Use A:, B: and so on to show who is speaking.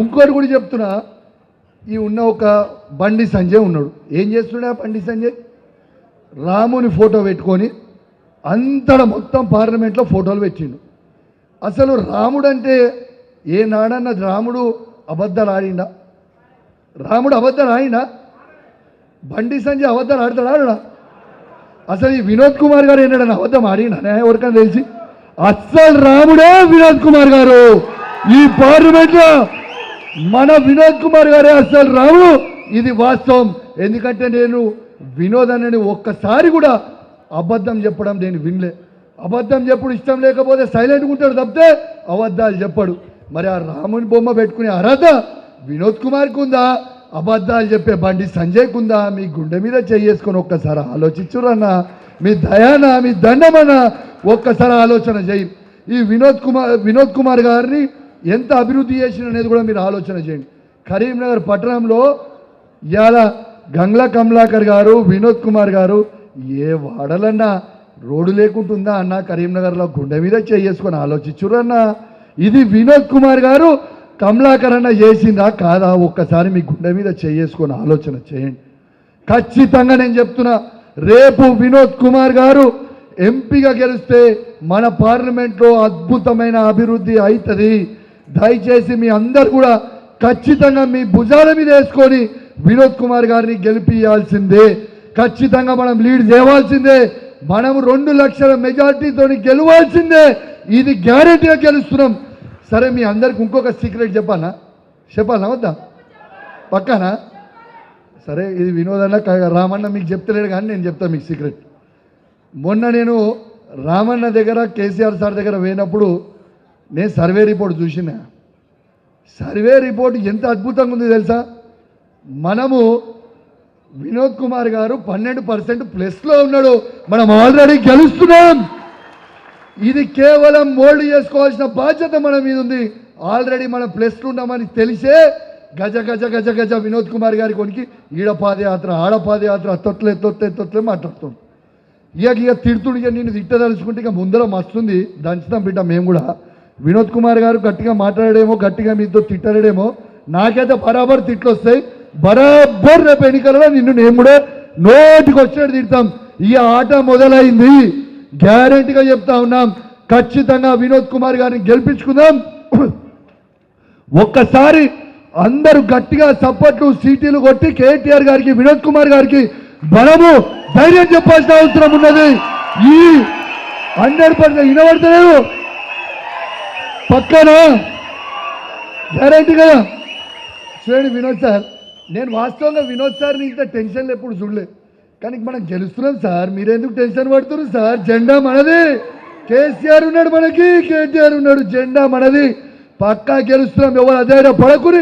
A: ఇంకోటి కూడా చెప్తున్నా ఈ ఉన్న ఒక బండి సంజయ్ ఉన్నాడు. ఏం చేస్తున్నా ఆ బండి సంజయ్? రాముని ఫోటో పెట్టుకొని అంతటా మొత్తం పార్లమెంట్లో ఫోటోలు పెట్టిండు. అసలు రాముడు అంటే ఏ నాడన్న రాముడు అబద్ధాలు ఆడిండా? రాముడు అబద్ధాలు ఆడిండా? బండి సంజయ్ అబద్ధాలు ఆడతాడు ఆడడా? అసలు ఈ వినోద్ కుమార్ గారు ఏంటంటే అబద్ధం ఆడినా ఎవరికైనా తెలిసి? అస్సలు రాముడే వినోద్ కుమార్ గారు ఈ పార్లమెంట్లో మన వినోద్ కుమార్ గారే అస్సలు రాము ఇది వాస్తవం. ఎందుకంటే నేను వినోద్ అనేది ఒక్కసారి కూడా అబద్ధం చెప్పడం నేను వినలే. అబద్ధం చెప్పుడు ఇష్టం లేకపోతే సైలెంట్గా ఉంటాడు తప్పితే అబద్ధాలు చెప్పడు. మరి ఆ రాముని బొమ్మ పెట్టుకునే అర్హత వినోద్ కుమార్కి ఉందా? అబద్ధాలు చెప్పే బండి సంజయ్కి ఉందా? మీ గుండె మీద చేసుకొని ఒక్కసారి ఆలోచించురన్నా. మీ దయాన మీ దండమన్నా ఒక్కసారి ఆలోచన చేయి ఈ వినోద్ కుమార్ వినోద్ కుమార్ గారిని ఎంత అభివృద్ధి చేసిన అనేది కూడా మీరు ఆలోచన చేయండి. కరీంనగర్ పట్టణంలో ఇవాళ గంగ్లా కమలాకర్ గారు వినోద్ కుమార్ గారు ఏ వాడలన్నా రోడ్డు లేకుంటుందా అన్న కరీంనగర్లో గుండె మీద చేసుకొని ఆలోచించురన్నా. ఇది వినోద్ కుమార్ గారు కమలాకర్ అన్న చేసిందా కాదా? ఒక్కసారి మీ గుండె మీద చేసుకొని ఆలోచన చేయండి. ఖచ్చితంగా నేను చెప్తున్నా రేపు వినోద్ కుమార్ గారు ఎంపీగా గెలిస్తే మన పార్లమెంట్లో అద్భుతమైన అభివృద్ధి అవుతుంది. దయచేసి మీ అందరు కూడా ఖచ్చితంగా మీ భుజాల మీద వేసుకొని వినోద్ కుమార్ గారిని గెలిపియాల్సిందే. ఖచ్చితంగా మనం లీడ్ చేయవలసిందే మనం రెండు లక్షల మెజార్టీతో గెలవాల్సిందే. ఇది గ్యారెంటీగా గెలుస్తున్నాం. సరే మీ అందరికి ఇంకొక సీక్రెట్ చెప్పాలా? చెప్పాలా వద్దా? పక్కనా? సరే ఇది వినోదన్న రామన్న మీకు చెప్తలేడు కానీ నేను చెప్తాను మీకు సీక్రెట్. మొన్న నేను రామన్న దగ్గర కేసీఆర్ సార్ దగ్గర పోయినప్పుడు నేను సర్వే రిపోర్ట్ చూసిన. సర్వే రిపోర్ట్ ఎంత అద్భుతంగా ఉంది తెలుసా? మనము వినోద్ కుమార్ గారు పన్నెండు పర్సెంట్ ప్లస్లో ఉన్నాడు. మనం ఆల్రెడీ గెలుస్తున్నాం. ఇది కేవలం మోల్డ్ చేసుకోవాల్సిన బాధ్యత మన మీద ఉంది. ఆల్రెడీ మనం ప్లస్లు ఉన్నామని తెలిసే గజ గజ గజ గజ వినోద్ కుమార్ గారి కొనికి ఈడ పాదయాత్ర ఆడ పాదయాత్ర తొట్లే తొట్లే తొట్లే మాట్లాడుతుంది ఇక ఇక తిడుతుడు ఇక నేను తిట్టదలుచుకుంటే ఇక ముందర మస్తుంది దంచుతాం బిడ్డ మేము కూడా. వినోద్ కుమార్ గారు గట్టిగా మాట్లాడేమో గట్టిగా మీతో తిట్టడేమో. నాకైతే బరాబర్ తిట్లు వస్తాయి బరాబర్ రేపు ఎన్నికలలో నిన్ను నేను కూడా నోటికి వచ్చినట్టు తిడతాం. ఈ ఆట మొదలైంది. గ్యారెంటీగా చెప్తా ఉన్నాం. ఖచ్చితంగా వినోద్ కుమార్ గారిని గెలిపించుకుందాం. ఒక్కసారి అందరూ గట్టిగా సపోర్ట్లు సీటీలు కొట్టి కేటీఆర్ గారికి వినోద్ కుమార్ గారికి బలము ధైర్యం చెప్పాల్సిన అవసరం ఉన్నది. ఈ హండ్రెడ్ పర్సెంట్ వినబడతలేదు. పక్కానా. గ్యారంటీ కదా? చూడండి వినోద్ సార్ నేను వాస్తవంగా వినోద్ సార్ని ఇంత టెన్షన్లు ఎప్పుడు చూడలే. కానీ మనం గెలుస్తున్నాం సార్ మీరెందుకు టెన్షన్ పడుతున్నారు సార్? జెండా మనది. కేసీఆర్ ఉన్నాడు మనకి కేటీఆర్ ఉన్నాడు జెండా మనది. పక్కా గెలుస్తున్నాం ఎవరు అధైర్య పడకుని